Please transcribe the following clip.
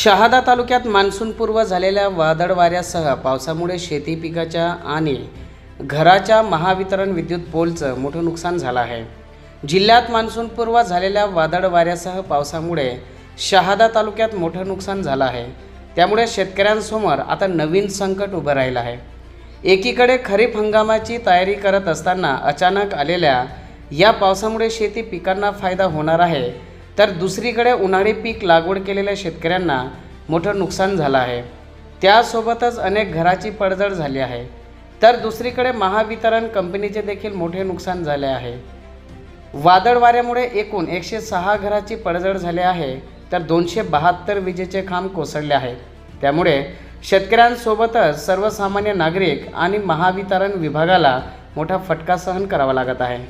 शहादा तालुक्यात मान्सूनपूर्व झालेल्या वादळ वाऱ्यासह पावसामुळे शेती पिकाच्या आणि घराच्या महावितरण विद्युत पोलचं मोठं नुकसान झालं आहे. जिल्ह्यात मान्सूनपूर्व झालेल्या वादळ वाऱ्यासह पावसामुळे शहादा तालुक्यात मोठं नुकसान झालं आहे. त्यामुळे शेतकऱ्यांसमोर आता नवीन संकट उभं राहिलं आहे. एकीकडे खरीप हंगामाची तयारी करत असताना अचानक आलेल्या या पावसामुळे शेती पिकांना फायदा होणार आहे तर दुसरीकडे उन्हाळी पीक लागवड केलेल्या शेतकऱ्यांना मोठं नुकसान झालं आहे. त्यासोबतच अनेक घराची पडझड झाली आहे. तर दुसरीकडे महावितरण कंपनीचे देखील मोठे नुकसान झाले आहे. वादळ वाऱ्यामुळे एकूण एकशे सहा घराची पडझड झाली आहे तर दोनशे बहात्तर विजेचे खांब कोसळले आहेत. त्यामुळे शेतकऱ्यांसोबतच सर्वसामान्य नागरिक आणि महावितरण विभागाला मोठा फटका सहन करावा लागत आहे.